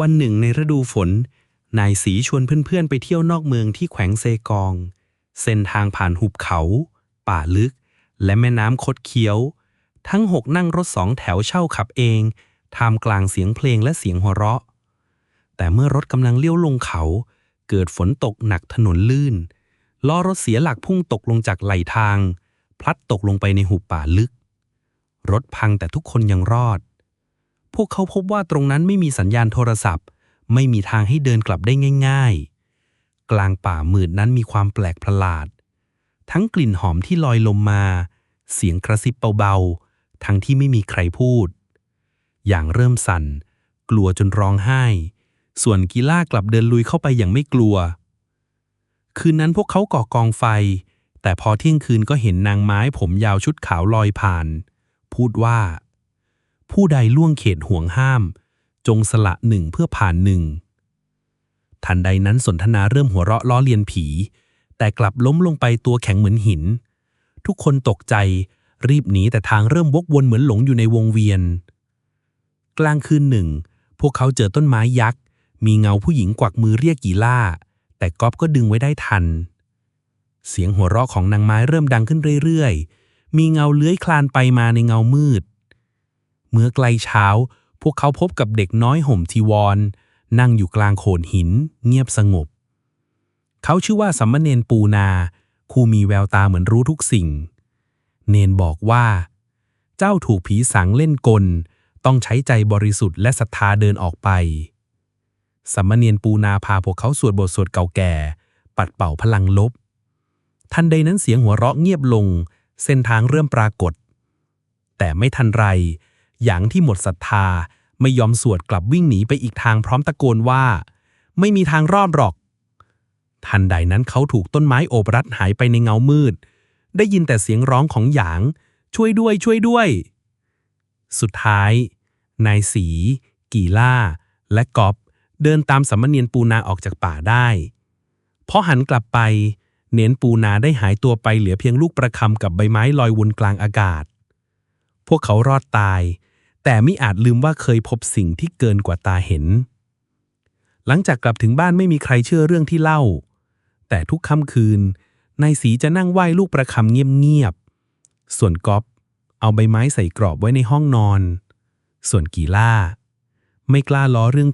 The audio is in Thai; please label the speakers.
Speaker 1: วันหนึ่งในฤดูฝน นายสีชวนเพื่อนๆ ไปเที่ยวนอกเมืองที่แขวงเซกอง เส้นทางผ่านหุบเขา ป่าลึก และแม่น้ำคดเคี้ยว ทั้งหกนั่งรถสองแถวเช่าขับเองท่ามกลางเสียงเพลงและเสียงหัวเราะ แต่เมื่อรถกำลังเลี้ยวลงเขา เกิดฝนตกหนักถนนลื่น ล้อรถเสียหลักพุ่งตกลงจากไหลทาง พลัดตกลงไปในหุบป่าลึก รถพังแต่ทุกคนยังรอด พวกเขาพบว่าตรงนั้นไม่มีสัญญาณโทรศัพท์ ไม่มีทางให้เดินกลับได้ง่าย ๆ กลางป่ามืดนั้นมีความแปลกประหลาด ทั้งกลิ่นหอมที่ลอยลมมา เสียงกระซิบเบาๆ ทั้งที่ไม่มีใครพูด อย่างเริ่มสั่น กลัวจนร้องไห้ ส่วนกีล่ากลับเดินลุยเข้าไปอย่างไม่กลัว คืนนั้นพวกเขาก่อกองไฟ แต่พอเที่ยงคืนก็เห็นนางไม้ผมยาวชุดขาวลอยผ่าน พูดว่า ผู้ใดล่วงเขตห่วงห้าม จงสละหนึ่งเพื่อผ่านหนึ่ง ทันใดนั้นสนทนาเริ่มหัวเราะล้อเลียนผี แต่กลับล้มลงไปตัวแข็งเหมือนหิน ทุกคนตกใจ รีบหนีแต่ทางเริ่มวกวนเหมือนหลงอยู่ในวงเวียน กลางคืนหนึ่ง พวกเขาเจอต้นไม้ยักษ์ มีเงาผู้หญิงกวักมือเรียกกีล่า แต่ก๊อฟก็ดึงไว้ได้ทัน เสียงหัวเราะของนางไม้เริ่มดังขึ้นเรื่อยๆ มีเงาเลื้อยคลานไปมาในเงามืด เมื่อไกลเช้า พวกเขาพบกับเด็กน้อยห่มทีวร นั่งอยู่กลางโขดหิน เงียบสงบ เขาชื่อว่าสัมมเนนปูนาครูมีแววตาเหมือนรู้ทุกสิ่ง เนนบอกว่า เจ้าถูกผีสางเล่นกล ต้องใช้ใจบริสุทธิ์และศรัทธาเดินออกไปสัมมเนียนปูนาพาพวกเขาสวดบทสวดเก่าแก่ ปัดเป่าพลังลบ ทันใดนั้นเสียงหัวเราะเงียบลง เส้นทางเริ่มปรากฏ แต่ไม่ทันไร หยางที่หมดศรัทธา ไม่ยอมสวดกลับวิ่งหนีไปอีกทางพร้อมตะโกนว่า ไม่มีทางรอดหรอก ทันใดนั้นเขาถูกต้นไม้โอบรัดหายไปในเงามืด ได้ยินแต่เสียงร้องของหยาง ช่วยด้วยช่วยด้วย สุดท้าย นายสี กีล่า และกอบเดินตามสัมมเนียนปูนาออกจากป่าได้พอหันกลับไป เน้นปูนาได้หายตัวไปเหลือเพียงลูกประคำกับใบไม้ลอยวนกลางอากาศ พวกเขารอดตาย แต่ไม่อาจลืมว่าเคยพบสิ่งที่เกินกว่าตาเห็น หลังจากกลับถึงบ้านไม่มีใครเชื่อเรื่องที่เล่า แต่ทุกค่ำคืนนายสีจะนั่งไหว้ลูกประคำเงียบๆ ส่วนก๊อฟเอาใบไม้ใส่กรอบไว้ในห้องนอน ส่วนกีล่า ไม่กล้าล้อเรื่อง